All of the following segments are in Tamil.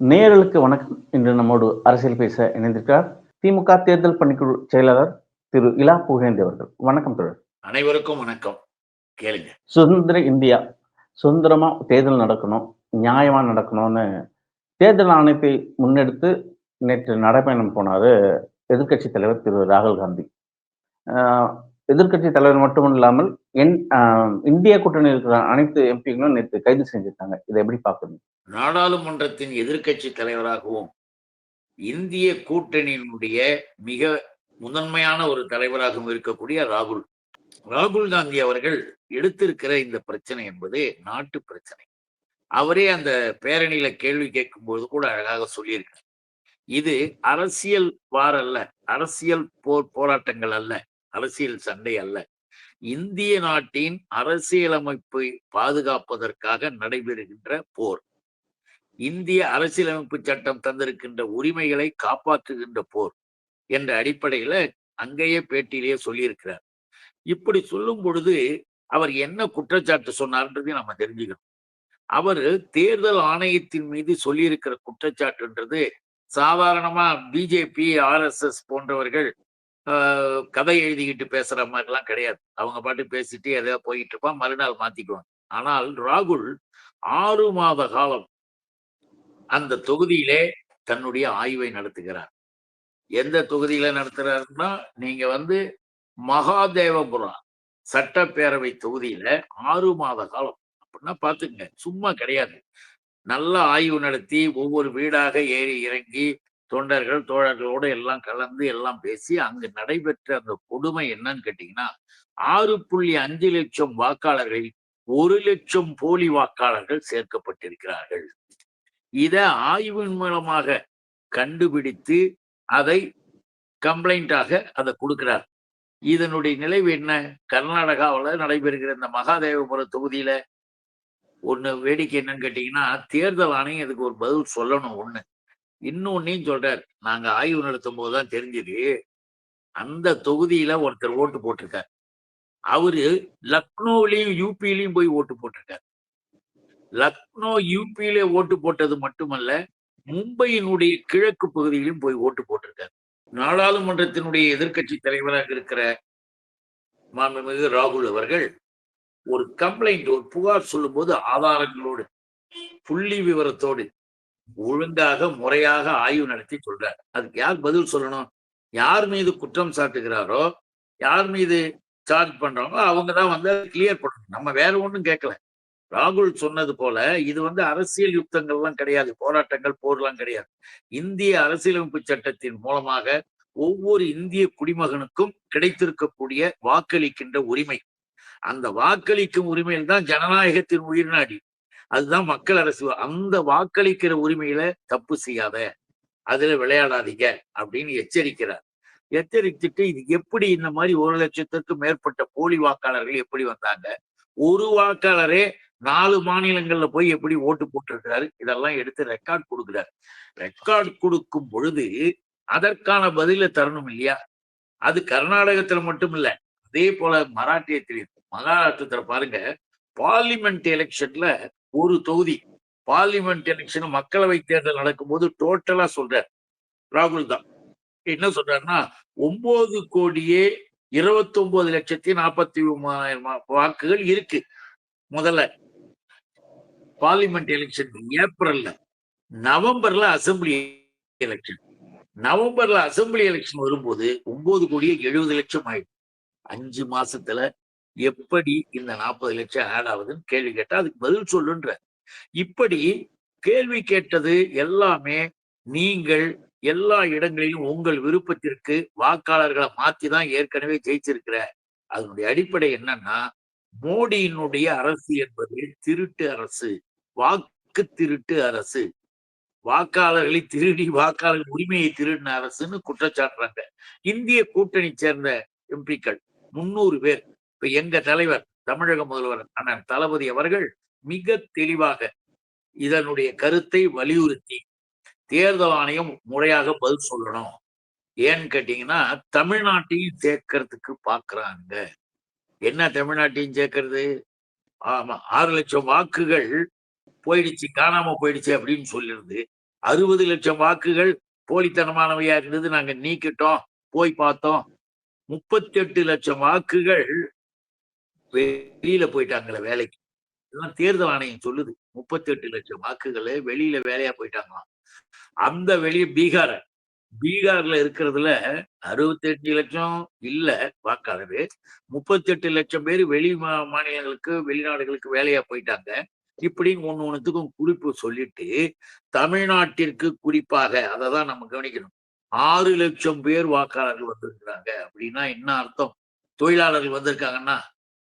நேயர்களுக்கு வணக்கம். இன்று நம்மோடு அரசியல் பேச இணைந்திருக்கிறார் திமுக தேர்தல் பணிக்குழு செயலாளர் திரு இலா புகேந்தி அவர்கள். வணக்கம் தொடர் அனைவருக்கும் வணக்கம். கேளுங்க. சுதந்திர இந்தியா சுதந்திரமா தேர்தல் நடக்கணும் நியாயமா நடக்கணும்னு தேர்தல் ஆணையத்தை முன்னெடுத்து நேற்று நடைபயணம் போனாரு எதிர்க்கட்சி தலைவர் திரு ராகுல் காந்தி. ஆஹ் எதிர்க்கட்சி தலைவர் மட்டும் இல்லாமல் என் ஆஹ் இந்திய கூட்டணி இருக்கிற அனைத்து எம்பிகளும் நேற்று கைது செஞ்சிருக்காங்க. இதை எப்படி பார்க்கணும் நாடாளுமன்றத்தின் எதிர்க்கட்சி தலைவராகவும் இந்திய கூட்டணியினுடைய மிக முதன்மையான ஒரு தலைவராகவும் இருக்கக்கூடிய ராகுல். ராகுல் காந்தி அவர்கள் எடுத்திருக்கிற இந்த பிரச்சனை என்பது நாட்டு பிரச்சனை. அவரே அந்த பேரணியில கேள்வி கேட்கும்போது கூட அழகாக சொல்லியிருக்கார். இது அரசியல் வார் அல்ல அரசியல் போர் போராட்டங்கள் அல்ல அரசியல் சண்டை அல்ல. இந்திய நாட்டின் அரசியலமைப்பை பாதுகாப்பதற்காக நடைபெறுகின்ற போர். இந்திய அரசியலமைப்பு சட்டம் தந்திருக்கின்ற உரிமைகளை காப்பாற்றுகின்ற போர் என்ற அடிப்படையில அங்கேயே பேட்டியிலேயே சொல்லியிருக்கிறார். இப்படி சொல்லும் பொழுது அவர் என்ன குற்றச்சாட்டு சொன்னார்ன்றதையும் நம்ம தெரிஞ்சுக்கணும். அவர் தேர்தல் ஆணையத்தின் மீது சொல்லியிருக்கிற குற்றச்சாட்டுன்றது சாதாரணமா பிஜேபி ஆர்எஸ்எஸ் போன்றவர்கள் ஆஹ், கதை எழுதிக்கிட்டு பேசுற மாதிரிலாம் கிடையாது. அவங்க பாட்டு பேசிட்டு எதையா போயிட்டு இருப்பான் மறுநாள் மாத்திக்குவாங்க ஆனால் ராகுல் ஆறு மாத காலம் அந்த தொகுதியிலே தன்னுடைய ஆய்வை நடத்துகிறார். எந்த தொகுதியில நடத்துறாருன்னா நீங்க வந்து மகாதேவபுரம் சட்டப்பேரவை தொகுதியில ஆறு மாத காலம். அப்படின்னா பாத்துங்க சும்மா கிடையாது. நல்ல ஆய்வு நடத்தி ஒவ்வொரு வீடாக ஏறி இறங்கி தொண்டர்கள் தோழர்களோடு எல்லாம் கலந்து எல்லாம் பேசி அங்கு நடைபெற்ற அந்த கொடுமை என்னன்னு கேட்டீங்கன்னா ஆறு புள்ளி அஞ்சு லட்சம் வாக்காளர்களில் ஒரு லட்சம் போலி வாக்காளர்கள் சேர்க்கப்பட்டிருக்கிறார்கள். இதை ஆய்வின் மூலமாக கண்டுபிடித்து அதை கம்ப்ளைண்டாக அதை கொடுக்கிறார். இதனுடைய நிலைவு என்ன? கர்நாடகாவில் நடைபெறுகிற இந்த மகாதேவபுரம் தொகுதியில ஒன்று வேடிக்கை என்னன்னு கேட்டீங்கன்னா தேர்தல் ஆணையம் இதுக்கு ஒரு பதில் சொல்லணும் ஒன்று இன்னொன்னையும் சொல்கிறார் நாங்கள் ஆய்வு நடத்தும் போதுதான் தெரிஞ்சது அந்த தொகுதியில ஒருத்தர் ஓட்டு போட்டிருக்கார். அவரு லக்னோவிலையும் யூபியிலையும் போய் ஓட்டு போட்டிருக்கார். லக்னோ யூபியில ஓட்டு போட்டது மட்டுமல்ல மும்பையினுடைய கிழக்கு பகுதியிலும் போய் ஓட்டு போட்டிருக்கார். நாடாளுமன்றத்தினுடைய எதிர்க்கட்சி தலைவராக இருக்கிற மாண்புமிகு ராகுல் அவர்கள் ஒரு கம்ப்ளைண்ட் ஒரு புகார் சொல்லும்போது ஆதாரங்களோடு புள்ளி விவரத்தோடு ஒழுங்காக முறையாக ஆய்வு நடத்தி சொல்றார். அதுக்கு யார் பதில் சொல்லணும்? யார் மீது குற்றம் சாட்டுகிறாரோ யார் மீது சார்ஜ் பண்றாங்களோ அவங்க தான் வந்து கிளியர் பண்ணணும். நம்ம வேற ஒன்றும் கேட்கல. ராகுல் சொன்னது போல இது வந்து அரசியல் யுத்தங்கள்லாம் கிடையாது போராட்டங்கள் போர்லாம் கிடையாது. இந்திய அரசியலமைப்பு சட்டத்தின் மூலமாக ஒவ்வொரு இந்திய குடிமகனுக்கும் கிடைத்திருக்கக்கூடிய வாக்களிக்கின்ற உரிமை. அந்த வாக்களிக்கும் உரிமையில் தான் ஜனநாயகத்தின் உயிர்நாடி அதுதான் மக்கள் அரசு. அந்த வாக்களிக்கிற உரிமையில தப்பு செய்யாத அதுல விளையாடாதீங்க அப்படின்னு எச்சரிக்கிறார். எச்சரித்துட்டு இது எப்படி இந்த மாதிரி ஒரு லட்சத்திற்கும் மேற்பட்ட போலி வாக்காளர்கள் எப்படி வந்தாங்க? ஒரு வாக்காளரே நாலு மாநிலங்கள்ல போய் எப்படி ஓட்டு போட்டிருக்கிறாரு இதெல்லாம் எடுத்து ரெக்கார்ட் கொடுக்கிறார். ரெக்கார்ட் கொடுக்கும் பொழுது அதற்கான பதில தரணும் இல்லையா? அது கர்நாடகத்துல மட்டும் இல்ல அதே போல மராட்டியத்திலையும் மகாராஷ்டிரத்துல பாருங்க பார்லிமெண்ட் எலெக்ஷன்ல ஒரு தொகுதி பார்லிமெண்ட் எலெக்ஷன் மக்களவை தேர்தல் நடக்கும்போது டோட்டலா சொல்றார் ராகுல் தான். என்ன சொல்றாருன்னா ஒன்பது கோடியே இருபத்தி ஒன்பது லட்சத்தி நாற்பத்தி மூணாயிரம் வாக்குகள் இருக்கு முதல்ல. பார்லிமெண்ட் எலெக்ஷன் ஏப்ரல்ல நவம்பர்ல அசம்பிளி எலெக்ஷன் நவம்பர்ல அசம்பிளி எலெக்ஷன் வரும்போது ஒன்பது கோடியே எழுபது லட்சம் ஆயிடும். அஞ்சு மாசத்துல எப்படி இந்த நாற்பது லட்சம் ஆட் ஆகுதுன்னு கேள்வி கேட்டா அதுக்கு பதில் சொல்லுன்ற. இப்படி கேள்வி கேட்டது எல்லாமே நீங்கள் எல்லா இடங்களிலும் உங்கள் விருப்பத்திற்கு வாக்காளர்களை மாத்தி தான் ஏற்கனவே ஜெயிச்சிருக்கிற. அதனுடைய அடிப்படை என்னன்னா மோடியினுடைய அரசு என்பது திருட்டு அரசு வாக்கு திருட்டு அரசு. வாக்காளர்களை திருடி வாக்காளர் உரிமையை திருடின அரசுன்னு குற்றச்சாட்டுறாங்க. இந்திய கூட்டணி சேர்ந்த எம்பிக்கள் முன்னூறு பேர். இப்ப எங்க தலைவர் தமிழக முதல்வர் அண்ணன் தளபதி அவர்கள் மிக தெளிவாக இதனுடைய கருத்தை வலியுறுத்தி தேர்தல் ஆணையம் முறையாக பதில் சொல்லணும். ஏன்னு கேட்டீங்கன்னா தமிழ்நாட்டையும் சேர்க்கறதுக்கு பாக்குறாங்க. என்ன தமிழ்நாட்டையும் சேர்க்கறது? ஆமா ஆறு லட்சம் வாக்குகள் போயிடுச்சு காணாம போயிடுச்சு அப்படின்னு சொல்லிருந்து அறுபது லட்சம் வாக்குகள் போலித்தனமானவையா இருந்தது நாங்க நீக்கிட்டோம் போய் பார்த்தோம். முப்பத்தி எட்டு லட்சம் வாக்குகள் வெளியில போயிட்டாங்களே வேலைக்கு. இதெல்லாம் தேர்தல் ஆணையம் சொல்லுது. முப்பத்தி எட்டு லட்சம் வாக்குகள் வெளியில வேலையா போயிட்டாங்களாம். அந்த வெளியே பீகார பீகார்ல இருக்கிறதுல அறுபத்தெட்டு லட்சம் இல்ல வாக்காளர் முப்பத்தி எட்டு லட்சம் பேர் வெளி மா- மாநிலங்களுக்கு வெளிநாடுகளுக்கு வேலையா போயிட்டாங்க. இப்படின்னு ஒன்னு ஒண்ணுத்துக்கும் குறிப்பு சொல்லிட்டு தமிழ்நாட்டிற்கு குறிப்பாக அதை தான் நம்ம கவனிக்கணும். ஆறு லட்சம் பேர் வாக்காளர்கள் வந்திருக்கிறாங்க அப்படின்னா என்ன அர்த்தம்? தொழிலாளர்கள் வந்திருக்காங்கன்னா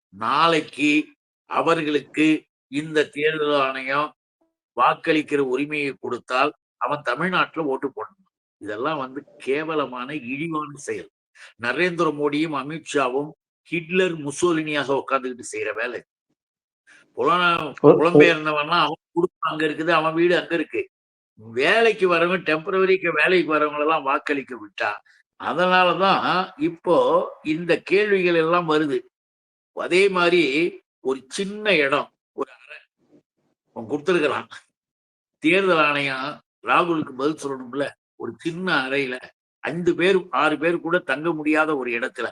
நாளைக்கு அவர்களுக்கு இந்த தேர்தல் ஆணையம் வாக்களிக்கிற உரிமையை கொடுத்தால் அவன் தமிழ்நாட்டில் ஓட்டு போடணும். இதெல்லாம் வந்து கேவலமான இழிவான செயல். நரேந்திர மோடியும் அமித்ஷாவும் ஹிட்லர் முசோலினியாக உட்கார்ந்துகிட்டு செய்யற வேலை. புல- புலம்பெயர்ந்தவன்னா அவன் குடும்பம் அங்க இருக்குது அவன் வீடு அங்க இருக்கு. வேலைக்கு வரவங்க டெம்பரவரிக்கு வேலைக்கு வரவங்க எல்லாம் வாக்களிக்க விட்டா அதனாலதான் இப்போ இந்த கேள்விகள் எல்லாம் வருது. அதே மாதிரி ஒரு சின்ன இடம் ஒரு அறை அவன் கொடுத்துருக்கிறான். தேர்தல் ஆணையம் ராகுலுக்கு பதில் சொல்லணும்ல? ஒரு சின்ன அறையில ஐந்து பேர் ஆறு பேர் கூட தங்க முடியாத ஒரு இடத்துல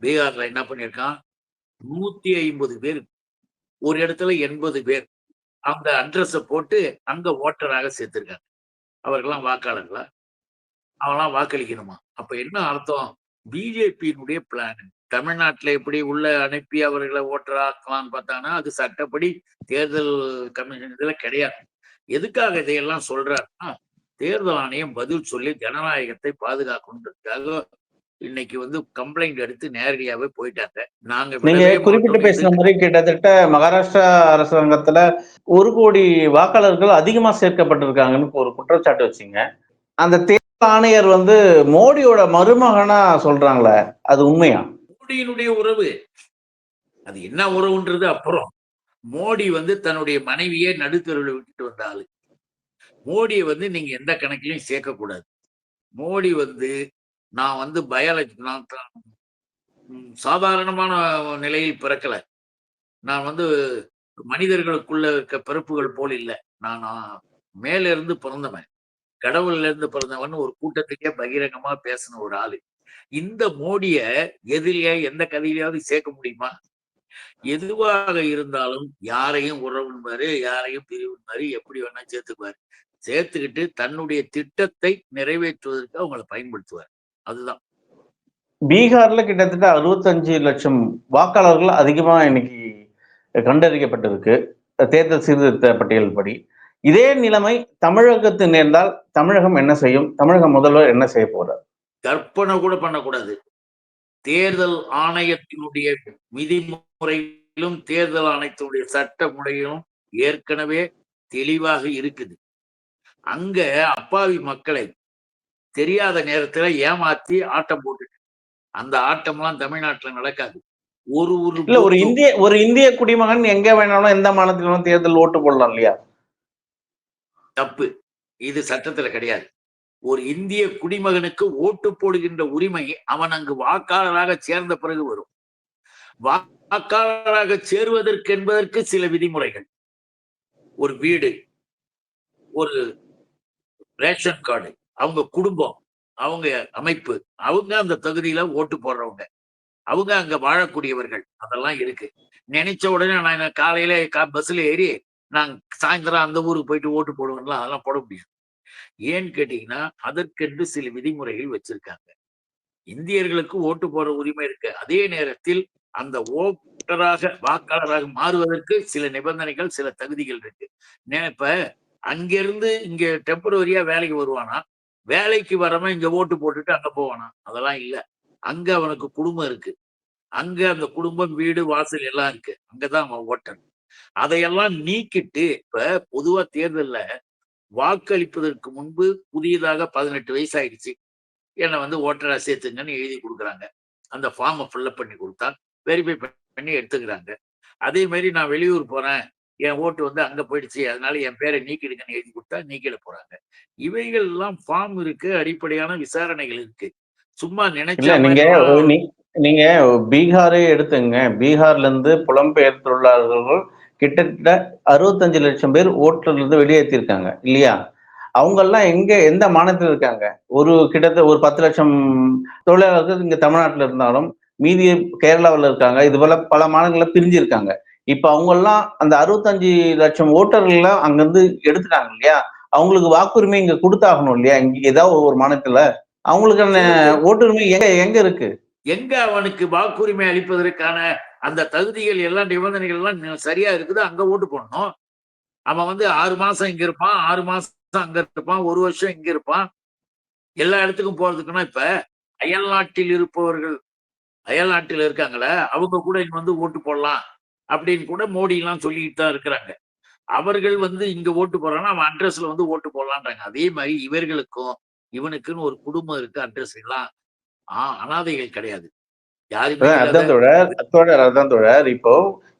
பீகார்ல என்ன பண்ணியிருக்கான்? நூத்தி ஐம்பது பேர். ஒரு இடத்துல எண்பது பேர். அந்த அட்ரஸை போட்டு அங்க ஓட்டராக சேர்த்திருக்காங்க. அவர்கள்லாம் வாக்காளர்களா? அவெல்லாம் வாக்களிக்கணுமா? அப்ப என்ன அர்த்தம்? பிஜேபியினுடைய பிளான் தமிழ்நாட்டுல எப்படி உள்ள அனுப்பி அவர்களை ஓட்டராக்கலாம்னு பார்த்தாங்கன்னா அது சட்டப்படி தேர்தல் கமிஷன் இதுல கிடையாது. எதுக்காக இதையெல்லாம் சொல்றாருன்னா தேர்தல் ஆணையம் பதில் சொல்லி ஜனநாயகத்தை பாதுகாக்கணுன்றதுக்காக இன்னைக்கு வந்து கம்ப்ளைண்ட் எடுத்து நேரடியாவே போயிட்டாங்க. நாங்க நீங்க குறிப்பிட்டு. பேசின மாதிரி கிட்டத்தட்ட மகாராஷ்டிரா அரசாங்கத்துல ஒரு கோடி வாக்காளர்கள் அதிகமா சேர்க்கப்பட்டிருக்காங்கன்னு ஒரு குற்றச்சாட்டு வச்சீங்க. அந்த தேர்தல் ஆணையர் வந்து மோடியோட மருமகனா சொல்றாங்களே அது உண்மையா? மோடியினுடைய உறவு. அது என்ன உறவுன்றது அப்புறம். மோடி வந்து தன்னுடைய மனைவியே நடுத்தருவில் விட்டுட்டு வந்த ஆளு. மோடியை வந்து நீங்க எந்த கணக்கிலையும் சேர்க்கக்கூடாது. மோடி வந்து நான் வந்து பயாலஜி நான் சாதாரணமான நிலையில் பிறக்கல. நான் வந்து மனிதர்களுக்குள்ள இருக்க பிறப்புகள் போல் இல்லை. நான் நான் மேல இருந்து பிறந்தவன். கடவுள்ல இருந்து பிறந்தவன் ஒரு கூட்டத்துக்கே பகிரங்கமா பேசின ஒரு ஆளு. இந்த மோடிய எதிரியா எந்த கதையிலாவது சேர்க்க முடியுமா? எதுவாக இருந்தாலும் யாரையும் உறவுன்பாரு யாரையும் பிரிவுன்பாரு எப்படி வேணா சேர்த்துக்குவாரு. சேர்த்துக்கிட்டு தன்னுடைய திட்டத்தை நிறைவேற்றுவதற்கு அவங்களை பயன்படுத்துவார். அதுதான். பீகார்ல கிட்டத்தட்ட அறுபத்தஞ்சு லட்சம் வாக்காளர்கள் அதிகமா இன்னைக்கு கண்டறியப்பட்டிருக்கு. தேர்தல் சீர்திருத்த பட்டியல் படி. இதே நிலைமை தமிழகத்து நேர்ந்தால் தமிழகம் என்ன செய்யும்? தமிழக முதல்வர் என்ன செய்ய போறார்? கற்பனை கூட பண்ணக்கூடாது. தேர்தல் ஆணையத்தினுடைய விதிமுறையிலும் தேர்தல் ஆணையத்தினுடைய சட்ட முறையிலும் ஏற்கனவே தெளிவாக இருக்குது. அங்க அப்பாவி மக்களை தெரியாத நேரத்துல ஏமாத்தி ஆட்டம் போட்டு அந்த ஆட்டம்லாம் தமிழ்நாட்டுல நடக்காது. ஒரு ஒரு இல்ல ஒரு இந்திய ஒரு இந்திய குடிமகன் எங்க வேணாலும் எந்த மாநிலத்திலும் தேர்தல் ஓட்டு போடலாம் இல்லையா? தப்பு. இது சட்டத்துல கிடையாது. ஒரு இந்திய குடிமகனுக்கு ஓட்டு போடுகின்ற உரிமை அவன் அங்கு வாக்காளராக சேர்ந்த பிறகு வரும். வாக்காளராக சேருவதற்கு என்பதற்கு சில விதிமுறைகள். ஒரு வீடு ஒரு ரேஷன் கார்டு அவங்க குடும்பம் அவங்க அமைப்பு அவங்க அந்த தகுதியில ஓட்டு போடுறவங்க அவங்க அங்க வாழக்கூடியவர்கள் அதெல்லாம் இருக்கு. நினைச்ச உடனே நான் காலையில கா பஸ்ல ஏறி நான் சாயந்தரம் அந்த ஊருக்கு போயிட்டு ஓட்டு போடுவேன்லாம் அதெல்லாம் போட முடியாது. ஏன்னு கேட்டீங்கன்னா அதற்கென்று சில விதிமுறைகள் வச்சிருக்காங்க. இந்தியர்களுக்கு ஓட்டு போடுற உரிமை இருக்கு. அதே நேரத்தில் அந்த ஓட்டராக வாக்காளராக மாறுவதற்கு சில நிபந்தனைகள் சில தகுதிகள் இருக்கு. இப்ப அங்கிருந்து இங்க டெம்பரவரியா வேலைக்கு வருவானா? வேலைக்கு வராம இங்க ஓட்டு போட்டுட்டு அங்க போவானா? அதெல்லாம் இல்ல. அங்க அவனுக்கு குடும்பம் இருக்கு. அங்க அந்த குடும்பம் வீடு வாசல் எல்லாம் இருக்கு. அங்கதான் அவன் ஓட்டன். அதையெல்லாம் நீக்கிட்டு இப்ப பொதுவா தேர்தல்ல வாக்களிப்பதற்கு முன்பு புதியதாக பதினெட்டு வயசு ஆயிடுச்சு என்னை வந்து ஓட்டரா சேர்த்துங்கன்னு எழுதி கொடுக்குறாங்க. அந்த ஃபார்மை ஃபில்அப் பண்ணி கொடுத்தா வெரிஃபை பண்ணி எடுத்துக்கிறாங்க. அதே மாதிரி நான் வெளியூர் போறேன். என் ஓட்டு வந்து அங்க போயிடுச்சு. அதனால என் பேரை நீக்கிடுங்கன்னு எழுதி கொடுத்தா நீக்கிட போறாங்க. இவைகள் எல்லாம் ஃபார்ம் இருக்கு அடிப்படையான விசாரணைகள் இருக்கு. சும்மா நினைச்ச நீங்க நீங்க பீகாரே எடுத்துங்க. பீகார்ல இருந்து புலம்பெயர் தொழிலாளர்கள் கிட்டத்தட்ட அறுபத்தஞ்சு லட்சம் பேர் ஓட்டுல இருந்து வெளியேற்றிருக்காங்க இல்லையா? அவங்க எல்லாம் எங்க எந்த மாநிலத்தில் இருக்காங்க? ஒரு கிட்டத்தட்ட ஒரு பத்து லட்சம் தொழிலாளர்கள் இங்க தமிழ்நாட்டுல இருந்தாலும் மீதி கேரளாவில் இருக்காங்க. இது போல பல மாநிலங்கள்ல பிரிஞ்சு இருக்காங்க இப்ப அவங்க எல்லாம் அந்த அறுபத்தஞ்சு லட்சம் ஓட்டர்கள் எல்லாம் அங்கிருந்து எடுத்துட்டாங்க இல்லையா? அவங்களுக்கு வாக்குரிமை இங்க கொடுத்தாகணும் இல்லையா? இங்க ஏதாவது ஒரு மாநிலத்துல. அவங்களுக்கான ஓட்டுரிமை எங்க எங்க இருக்கு? எங்க அவனுக்கு வாக்குரிமை அளிப்பதற்கான அந்த தகுதிகள் எல்லாம் நிபந்தனைகள் எல்லாம் சரியா இருக்குது அங்க ஓட்டு போடணும். அவன் வந்து ஆறு மாசம் இங்க இருப்பான் ஆறு மாசம் அங்க இருப்பான் ஒரு வருஷம் இங்க இருப்பான். எல்லா இடத்துக்கும் போறதுக்குன்னா இப்ப அயல் நாட்டில் இருப்பவர்கள் அயல் நாட்டில் இருக்காங்களே அவங்க கூட இங்க வந்து ஓட்டு போடலாம். அப்படின்னு கூட மோடி எல்லாம் சொல்லிட்டு தான் இருக்கிறாங்க. அவர்கள் வந்து இங்க ஓட்டு போடுறாங்கன்னா அவன் அட்ரஸ்ல வந்து ஓட்டு போடலான்றாங்க. அதே மாதிரி இவர்களுக்கும் இவனுக்குன்னு ஒரு குடும்பம் இருக்கு அட்ரஸ் எல்லாம். ஆஹ் அனாதைகள் கிடையாது. அதான் தோழர் தோழர் அதான் தோழர். இப்போ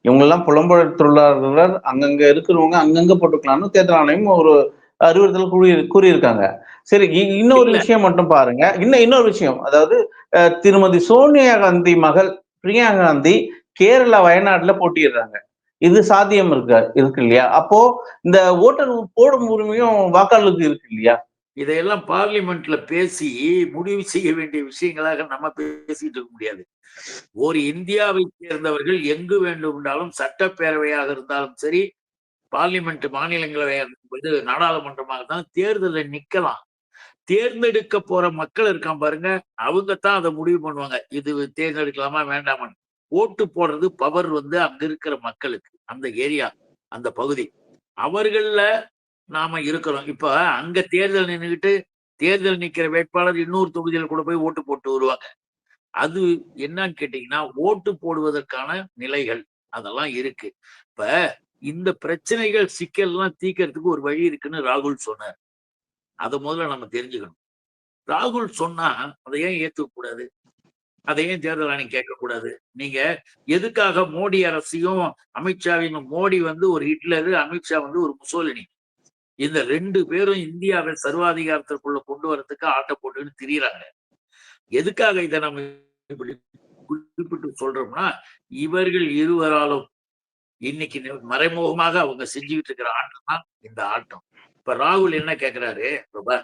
இவங்க எல்லாம் புலம்பெயர் தொழிலாளர்கள் அங்கங்க இருக்கிறவங்க அங்கங்க போட்டுக்கலாம்னு தேர்தல் ஆணையம் ஒரு அறிவுறுத்தல் கூறி கூறியிருக்காங்க. சரி இன்னொரு. விஷயம் மட்டும் பாருங்க. இன்னும் இன்னொரு விஷயம். அதாவது திருமதி சோனியா காந்தி மகள் பிரியங்கா காந்தி கேரளா வயநாடுல போட்டியிடுறாங்க. இது சாத்தியம் இருக்கு இருக்கு இல்லையா? அப்போ இந்த ஓட்டர் போடும் உரிமையும் வாக்காளருக்கு இருக்கு இல்லையா? இதையெல்லாம் பார்லிமெண்ட்ல பேசி முடிவு செய்ய வேண்டிய விஷயங்களாக நம்ம பேசிட்டு இருக்க முடியாது. ஒரு இந்தியாவை சேர்ந்தவர்கள் எங்கு வேண்டுமென்றாலும் சட்டப்பேரவையாக இருந்தாலும் சரி பார்லிமெண்ட் மாநிலங்களவையாக இது நாடாளுமன்றமாக இருந்தாலும் தேர்தலில் நிக்கலாம். தேர்ந்தெடுக்க போற மக்கள் இருக்கான் பாருங்க அவங்க தான் அதை முடிவு பண்ணுவாங்க. இது தேர்ந்தெடுக்கலாமா வேண்டாமான்னு. ஓட்டு போடுறது பவர் வந்து அங்க இருக்கிற மக்களுக்கு அந்த ஏரியா அந்த பகுதி. அவர்கள நாம இருக்கிறோம். இப்ப அங்க தேர்தல் நின்றுகிட்டு தேர்தல் நிக்கிற வேட்பாளர் இன்னொரு தொகுதியில் கூட போய் ஓட்டு போட்டு வருவாங்க. அது என்னன்னு கேட்டீங்கன்னா ஓட்டு போடுவதற்கான நிலைகள் அதெல்லாம் இருக்கு. இப்ப இந்த பிரச்சனைகள் சிக்கல்லாம் தீக்கிறதுக்கு ஒரு வழி இருக்குன்னு ராகுல் சொன்னார். அதை முதல்ல நம்ம தெரிஞ்சுக்கணும். ராகுல் சொன்னா அதை ஏன் ஏத்துக்க கூடாது அதையும் தேர்தல் ஆணையம் கேட்கக்கூடாது. நீங்க எதுக்காக மோடி அரசையும் அமித்ஷாவின் மோடி வந்து ஒரு ஹிட்லரு அமித்ஷா வந்து ஒரு முசோலினி? இந்த ரெண்டு பேரும் இந்தியாவை சர்வாதிகாரத்திற்குள்ள கொண்டு வரதுக்கு ஆட்ட போட்டுன்னு திரியறாங்க. எதுக்காக இதை நம்ம இப்படி குறிப்பிட்டு சொல்றோம்னா இவர்கள் இருவராலும் இன்னைக்கு மறைமுகமாக அவங்க செஞ்சுக்கிட்டு இருக்கிற ஆட்டம் தான் இந்த ஆட்டம். இப்ப ராகுல் என்ன கேக்குறாரு? பாபா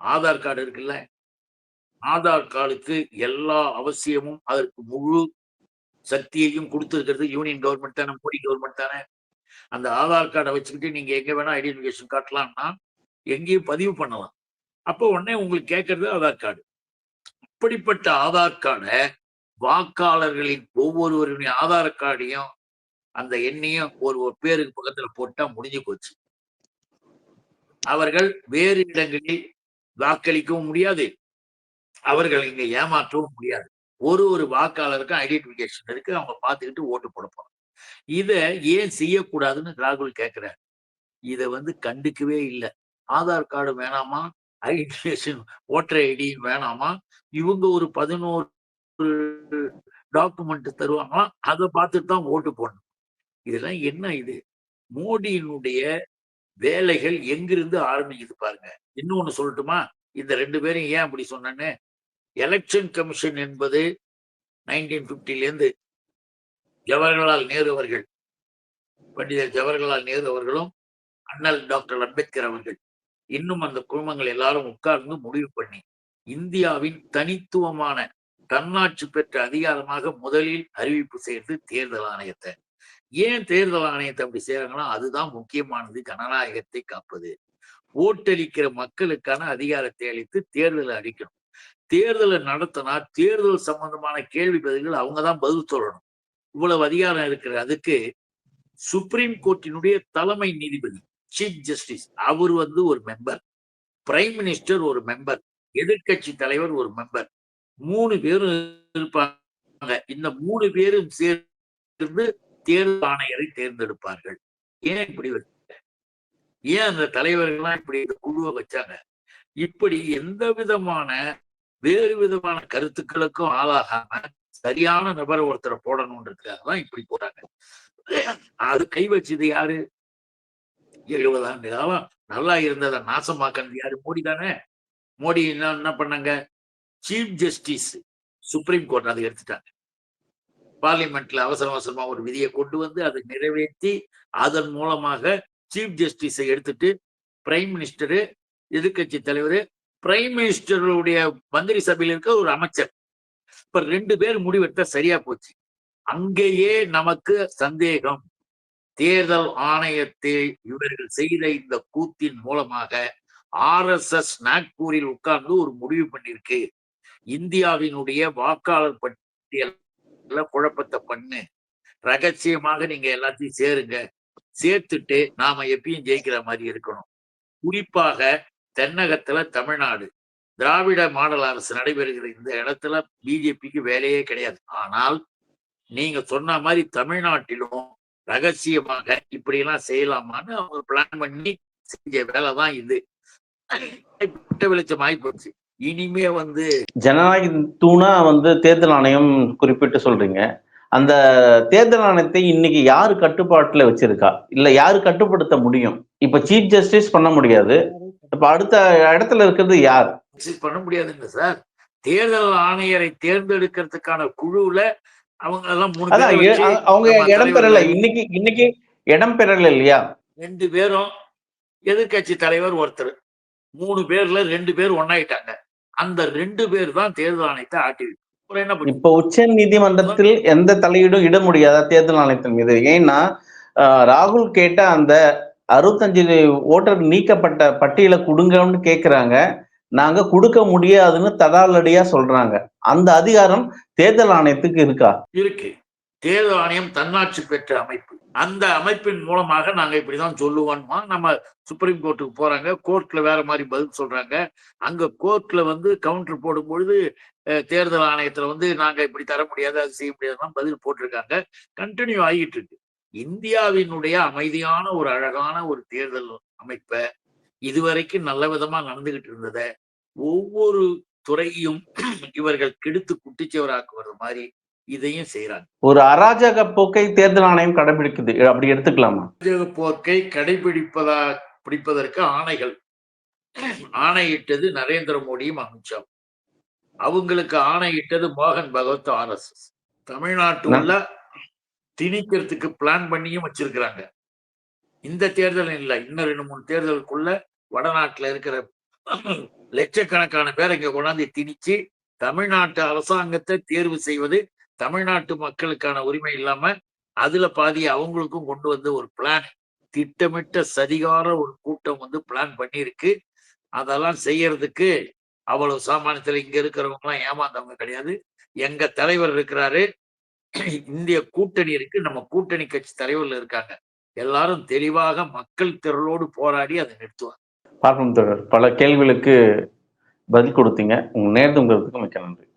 ஆதார் கார்டு இருக்குல்ல? ஆதார் கார்டுக்கு எல்லா அவசியமும் அதற்கு முழு சக்தியையும் கொடுத்துருக்கிறது. யூனியன் கவர்மெண்ட் தானே மோடி கவர்மெண்ட் தானே. அந்த ஆதார் கார்டை வச்சுக்கிட்டு நீங்க எங்க வேணா ஐடென்டிஃபிகேஷன் காட்டலாம்னா எங்கேயும் பதிவு பண்ணலாம். அப்போ உடனே உங்களுக்கு கேட்கறது ஆதார் கார்டு. அப்படிப்பட்ட ஆதார் கார்டை வாக்காளர்களின் ஒவ்வொருவருடைய ஆதார் கார்டையும் அந்த எண்ணையும் ஒரு ஒரு பேருக்கு பக்கத்துல போட்டா முடிஞ்சு போச்சு. அவர்கள் வேறு இடங்களில் வாக்களிக்கவும் முடியாது. அவர்கள் இங்க ஏமாற்றவும் முடியாது. ஒரு ஒரு வாக்காளருக்கும் ஐடென்டிபிகேஷன் இருக்கு. அவங்க பார்த்துக்கிட்டு ஓட்டு போட போறாங்க. இதை ஏன் செய்யக்கூடாதுன்னு ராகுல் கேட்கிறார் இதை வந்து கண்டுக்கவே இல்லை. ஆதார் கார்டு வேணாமா? ஐடென்டிபிகேஷன் ஓட்டர் ஐடியும் வேணாமா? இவங்க ஒரு பதினோரு டாக்குமெண்ட் தருவாங்களாம் அதை பார்த்துட்டு தான் ஓட்டு போடணும். இதெல்லாம் என்ன இது? மோடியினுடைய வேலைகள் எங்கிருந்து ஆரம்பிக்குது பாருங்க. இன்னொன்னு சொல்லட்டுமா? இந்த ரெண்டு பேரும் ஏன் அப்படி சொன்னேன்னு? எலெக்ஷன் கமிஷன் என்பது நைன்டீன் பிப்டிலேருந்து ஜவஹர்லால் நேரு அவர்கள் பண்டிதர் ஜவஹர்லால் நேரு அவர்களும் அண்ணல் டாக்டர் அம்பேத்கர் அவர்கள் இன்னும் அந்த குழுமங்கள் எல்லாரும் உட்கார்ந்து முடிவு பண்ணி இந்தியாவின் தனித்துவமான தன்னாட்சி பெற்ற அதிகாரமாக முதலில் அறிவிப்பு செய்து தேர்தல் ஆணையத்தை. ஏன் தேர்தல் ஆணையத்தை அப்படி செய்யறாங்கன்னா அதுதான் முக்கியமானது கனநாயகத்தை காப்பது. ஓட்டளிக்கிற மக்களுக்கான அதிகாரத்தை அளித்து தேர்தலை அளிக்கணும் தேர்தலை நடத்தினா தேர்தல் சம்பந்தமான கேள்வி பதில்கள் அவங்க தான் பதில் சொல்லணும். இவ்வளவு அதிகாரம் இருக்கிற அதுக்கு சுப்ரீம் கோர்ட்டினுடைய தலைமை நீதிபதி சீஃப் ஜஸ்டிஸ் அவர் வந்து ஒரு மெம்பர் பிரைம் மினிஸ்டர் ஒரு மெம்பர் எதிர்க்கட்சி தலைவர் ஒரு மெம்பர் மூணு பேரும் இருப்பாங்க. இந்த மூணு பேரும் சேர்ந்து தேர்தல் ஆணையரை தேர்ந்தெடுப்பார்கள். ஏன் இப்படி வச்சாங்க ஏன் அந்த தலைவர்கள்லாம் இப்படி இந்த குழுவை வச்சாங்க? இப்படி எந்த விதமான வேறு விதமான கருத்துக்களுக்கும் ஆளாகாம சரியான நபரை ஒருத்தரை போடணுன்றதுக்காக தான் இப்படி போறாங்க. அது கை வச்சது யாரு? எழுபது ஆண்டு காலம் நல்லா இருந்ததை நாசமாக்கினது யாரு? மோடி தானே. மோடி என்ன என்ன பண்ணாங்க? சீஃப் ஜஸ்டிஸ் சுப்ரீம் கோர்ட் அதை எடுத்துட்டாங்க. பார்லிமெண்ட்ல அவசர அவசரமா ஒரு விதியை கொண்டு வந்து அதை நிறைவேற்றி அதன் மூலமாக சீஃப் ஜஸ்டிஸை எடுத்துட்டு பிரைம் மினிஸ்டரு எதிர்க்கட்சி தலைவர் பிரைம் மினிஸ்டருடைய மந்திரி சபையில் இருக்க ஒரு அமைச்சர். இப்ப ரெண்டு பேர் முடிவெடுத்தா சரியா போச்சு. அங்கேயே நமக்கு சந்தேகம். தேர்தல் ஆணையத்தை இவர்கள் செய்த இந்த கூத்தின் மூலமாக ஆர் எஸ் எஸ் நாக்பூரில் உட்கார்ந்து ஒரு முடிவு பண்ணிருக்கு இந்தியாவினுடைய வாக்காளர் பட்டியல குழப்பத்தை பண்ணு. ரகசியமாக நீங்க எல்லாத்தையும் சேருங்க. சேர்த்துட்டு நாம எப்பயும் ஜெயிக்கிற மாதிரி இருக்கணும். குறிப்பாக தென்னகத்துல தமிழ்நாடு. திராவிட மாடல் அரசு நடைபெறுகிற இந்த இடத்துல பிஜேபிக்கு வேலையே கிடையாது. ஆனால் நீங்க சொன்ன மாதிரி தமிழ்நாட்டிலும் ரகசியமாக இப்படி எல்லாம் செய்யலாமான்னு அவங்க பிளான் பண்ணி செஞ்ச வேலை தான் இது. விட்ட வெளிச்சம் ஆயிப்போச்சு இனிமே வந்து ஜனநாயக தூணா வந்து தேர்தல் ஆணையம் குறிப்பிட்டு சொல்றீங்க. அந்த தேர்தல் ஆணையத்தை இன்னைக்கு யாரு கட்டுப்பாட்டுல வச்சிருக்கா? இல்ல யாரு கட்டுப்படுத்த முடியும்? இப்ப சீஃப் ஜஸ்டிஸ் பண்ண முடியாது. இப்ப அடுத்த இடத்துல இருக்கிறது யார்? பண்ண முடியாதுங்க சார். தேர்தல் ஆணையரை தேர்ந்தெடுக்கிறதுக்கான குழுவுல அவங்க எல்லாம் அவங்க இடம் பெறல. இன்னைக்கு இன்னைக்கு இடம் பெறல இல்லையா? ரெண்டு பேரும் எதிர்க்கட்சி தலைவர் ஒருத்தர். மூணு பேர்ல ரெண்டு பேர் ஒன்னாயிட்டாங்க. அந்த ரெண்டு பேர் தான் தேர்தல் ஆணையத்தை ஆட்டி இப்ப உச்ச நீதிமன்றத்தில் எந்த தலையீடும் இட முடியாதா தேர்தல் ஆணையத்தின் மீது? ஏன்னா ராகுல் கேட்ட அந்த அறுபத்தஞ்சு ஓட்டர் நீக்கப்பட்ட பட்டியலை கொடுங்கன்னு கேட்குறாங்க நாங்க கொடுக்க முடியாதுன்னு தடாலடியா சொல்றாங்க. அந்த அதிகாரம் தேர்தல் ஆணையத்துக்கு இருக்கா? இருக்கு. தேர்தல் ஆணையம் தன்னாட்சி பெற்ற அமைப்பு. அந்த அமைப்பின் மூலமாக நாங்க இப்படிதான் சொல்லுவோம்மா. நம்ம சுப்ரீம் கோர்ட்டுக்கு போறாங்க. கோர்ட்ல வேற மாதிரி பதில் சொல்றாங்க. அங்க கோர்ட்ல வந்து கவுண்டர் போடும் பொழுது தேர்தல் ஆணையத்துல வந்து நாங்க இப்படி தர முடியாது அது செய்ய முடியாதுலாம் பதில் போட்டிருக்காங்க. கண்டினியூ ஆகிட்டு இருக்கு. இந்தியாவினுடைய அமைதியான ஒரு அழகான ஒரு தேர்தல் அமைப்பை இதுவரைக்கும் நல்ல விதமா நடந்துகிட்டு இருந்தத ஒவ்வொரு துறையும் இவர்கள் கெடுத்து குட்டிச்சவராக்குவது மாதிரி இதையும் செய்யறாங்க ஒரு அராஜக போக்கை தேர்தல் ஆணையம் கடைபிடிக்குது. அப்படி எடுத்துக்கலாமா? ராஜக போக்கை கடைபிடிப்பதா பிடிப்பதற்கு ஆணைகள். ஆணையிட்டது நரேந்திர மோடியும் அமித்ஷா அவங்களுக்கு ஆணையிட்டது மோகன் பகவத் ஆர்எஸ்எஸ் தமிழ்நாட்டு உள்ள திணிக்கிறதுக்கு பிளான் பண்ணியும் வச்சிருக்கிறாங்க. இந்த தேர்தல் இல்லை இன்னும் ரெண்டு மூணு தேர்தலுக்குள்ள வடநாட்டில் இருக்கிற லட்சக்கணக்கான பேர் இங்க கொண்டாந்து திணிச்சு தமிழ்நாட்டு அரசாங்கத்தை தேர்வு செய்வது தமிழ்நாட்டு மக்களுக்கான உரிமை இல்லாம அதுல பாதி அவங்களுக்கும் கொண்டு வந்து ஒரு பிளான் திட்டமிட்ட சதிகார ஒரு கூட்டம் வந்து பிளான் பண்ணியிருக்கு. அதெல்லாம் செய்யறதுக்கு அவ்வளவு சாமானியத்துல இங்க இருக்கிறவங்க எல்லாம் ஏமாந்தவங்க கிடையாது. எங்க தலைவர் இருக்கிறாரு இந்திய கூட்டணி இருக்கு. நம்ம கூட்டணி கட்சி தலைவர்கள் இருக்காங்க. எல்லாரும் தெளிவாக மக்கள் திரளோடு போராடி அதை நிறுத்துவாங்க. பார்ப்போம் தொடர் பல கேள்விகளுக்கு பதில் கொடுத்தீங்க. உங்க நேர்ந்துங்கிறதுக்கு மிக்க நன்றி.